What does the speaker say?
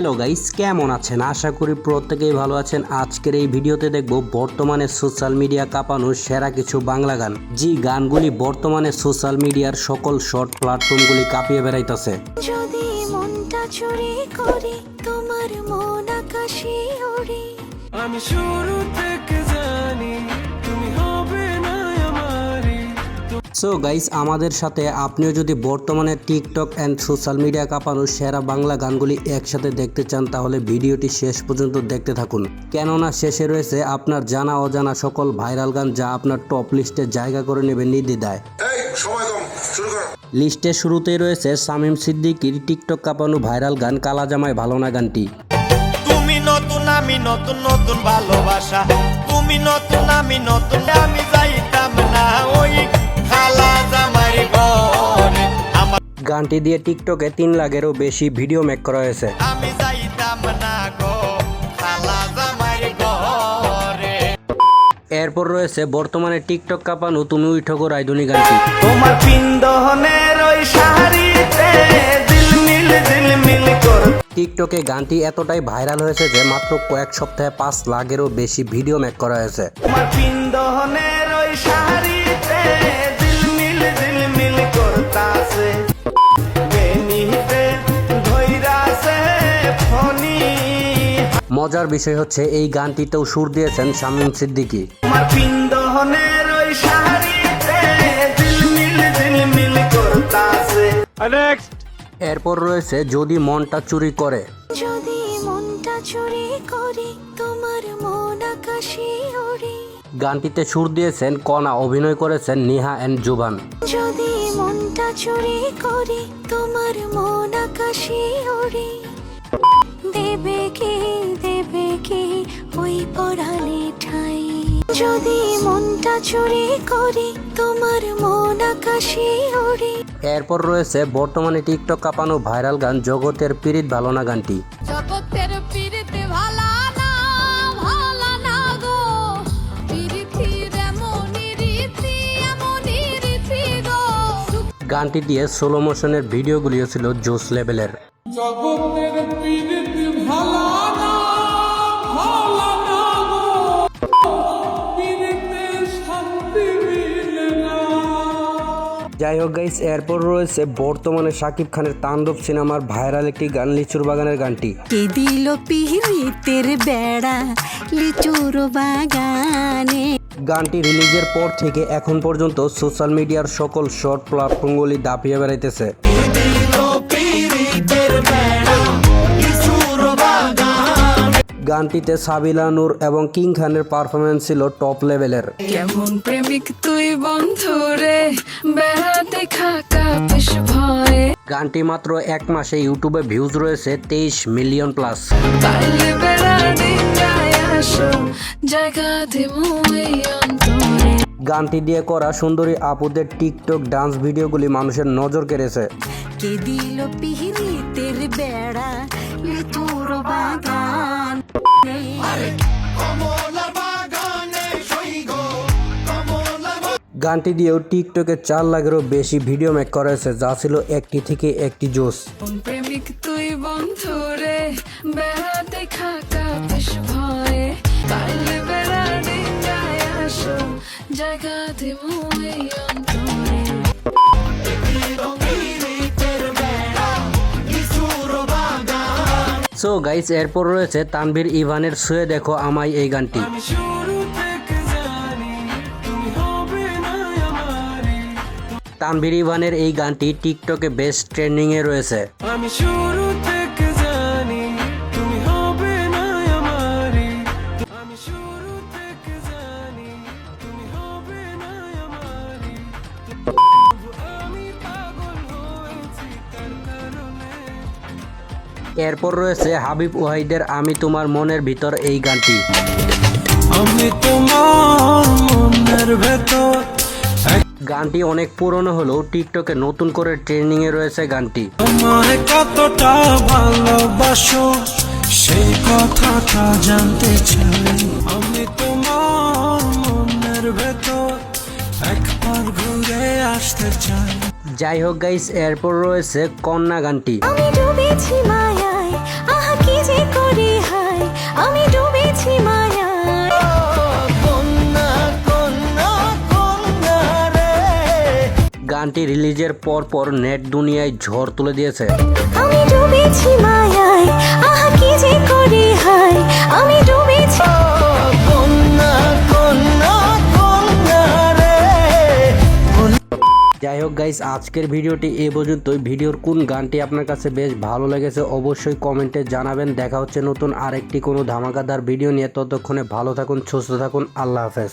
Hello guys কেমন আছেন? আশা করি প্রত্যেকেই ভালো আছেন। আজকের এই ভিডিওতে দেখব বর্তমানে সোশ্যাল মিডিয়া কাঁপানোর সেরা কিছু বাংলা গান। যে গানগুলি বর্তমানে সোশ্যাল মিডিয়ার সকল শর্ট প্ল্যাটফর্মগুলি কাঁপিয়ে বেড়াইতেছে। যদি মনটা চুরি করে তোমার মন আকাশে ওড়ে। আমি শুরু থেকে সো গাইস আমাদের সাথে আপনিও যদি বর্তমানে টিকটক অ্যান্ড সোশ্যাল মিডিয়া কাঁপানোর সেরা বাংলা গানগুলি একসাথে দেখতে চান তাহলে ভিডিওটি শেষ পর্যন্ত দেখতে থাকুন। কেননা শেষে রয়েছে আপনার জানা অজানা সকল ভাইরাল গান যা আপনার টপ লিস্টে জায়গা করে নেবে নির্দ্বিধায়। এই সময় কম শুরু করো। লিস্টের শুরুতেই রয়েছে শামীম সিদ্দিকির টিকটক কাঁপানো ভাইরাল গান কালা জামাই ভালো না গানটি। তুমি নতুন আমি নতুন নতুন ভালোবাসা। তুমি নতুন আমি নতুন আমি গানটি দিয়ে টিকটকে তিন লাখেরও বেশি ভিডিও মেক করা হয়েছে। আমি যাইতাম না গো খালা জামাই ঘরে। এরপর রয়েছে বর্তমানে টিকটক কাঁপানো তুমি উঠো গো রায়ধনী গানটি। তোমার পিন্দহনের ওই শাড়িতে কর। টিকটকে গানটি এতটাই ভাইরাল হয়েছে যে মাত্র কয়েক সপ্তাহে পাঁচ লাখেরও বেশি ভিডিও মেক করা হয়েছে। তোমার পিন্দহনের ওই শাড়িতে মজার বিষয় হচ্ছে এই গানটিতেও সুর দিয়েছেন শামীম সিদ্দিকী। এরপর রয়েছে যদি মনটা চুরি করে। যদি মনটা চুরি করে তোমার মন আকাশে ওড়ে। গানটিতে সুর দিয়েছেন কণা অভিনয় করেছেন নিহা অ্যান্ড জুবান। যদি মনটা চুরি করে তোমার মন আকাশে ওড়ে। যদি মনটা চুরি করে তোমার মন আকাশে ওড়ে। এরপর রয়েছে বর্তমানে টিকটক কাঁপানো ভাইরাল গান জগতের পীড়িত ভালো না গানটি। জগতের পিরিতে ভালা না ভালা না গো। পিরিতির এমনই রীতি এমনই রীতি গো। গানটি দিয়ে সোলো মোশনের ভিডিওগুলিও ছিল জোস লেভেলের জগতের যাই হোক গাইস এরপর রয়েছে বর্তমানে শাকিব খানের তাণ্ডব সিনেমার ভাইরাল একটি গান লিচুর বাগানের গানটি। কে দিল পিহিতের বেড়া লিচুর বাগানে? গানটি রিলিজের পর থেকে এখন পর্যন্ত সোশ্যাল মিডিয়ার সকল শর্ট প্ল্যাটফর্মগুলি দাপিয়ে বেড়াইতেছে। গানটিতে সাবিলা নূর এবং কিং খানের পারফরমেন্স ছিল টপ লেভেলের কেমন প্রেমিক তুই বন্ধু রে? গানটি মাত্র এক মাসে ইউটিউবে ভিউজ রয়েছে তেইশ মিলিয়ন প্লাস। গানটি দিয়ে করা সুন্দরী আপুদের টিকটক ডান্স ভিডিওগুলি মানুষের নজর কেড়েছে। কে দিল পিহিতের বেড়া গানটি দিয়েও টিকটকে চার লাখেরও বেশি ভিডিও মেক করা হয়েছে যা ছিল একটি থেকে একটি জোস প্রেমিক তুই বন্ধু রে? বেড়াতে খাকা ভয়ে। তাইলে বেড়ানি যায় আসো জায়গা দেবো অন্তরে। সো গাইস এরপর রয়েছে তানভীর ইভানের শুয়ে দেখো আমায় এই গানটি। তানভীর ইভানের এই গানটি টিকটকে বেস্ট ট্রেন্ডিংয়ে রয়েছে। আমি শুরু থেকে জানি তুমি হবে না আমারই। আমি শুরু থেকে জানি তুমি হবে না আমারই। আমি পাগল হয়েছি তার কারণে। এরপর রয়েছে হাবিব ওয়াহিদের আমি তোমার মনের ভিতর এই গানটি। আমি তোমার মনের ভেতর গানটি অনেক পুরনো হলেও টিকটকে নতুন করে ট্রেন্ডিংয়ে রয়েছে গানটি। তোমায় কতটা ভালোবাসো সেই কথাটা জানতে চাই। আমি তোমার মনের ভেতর একবার ঘুরে আসতে চাই। যাই হোক গাইস এরপর রয়েছে কন্যা গানটি। আমি ডুবেছি মায়ায় আহা আহা কি যে করি। গানটি রিলিজের পর পর নেট দুনিয়ায় ঝড় তুলে দিয়েছে। আমি ডুবেছি মায়ায় আহা কি যে করি হায়। আমি ডুবেছি। কন্যা কন্যা কন্যা রে যাই হোক গাইস আজকের ভিডিওটি এ পর্যন্তই। ভিডিওর কোন গানটি আপনার কাছে বেশ ভালো লেগেছে অবশ্যই কমেন্টে জানাবেন। দেখা হচ্ছে নতুন আরেকটি কোনো ধামাকাদার ভিডিও নিয়ে। ততক্ষণে ভালো থাকুন সুস্থ থাকুন। আল্লাহ হাফেজ।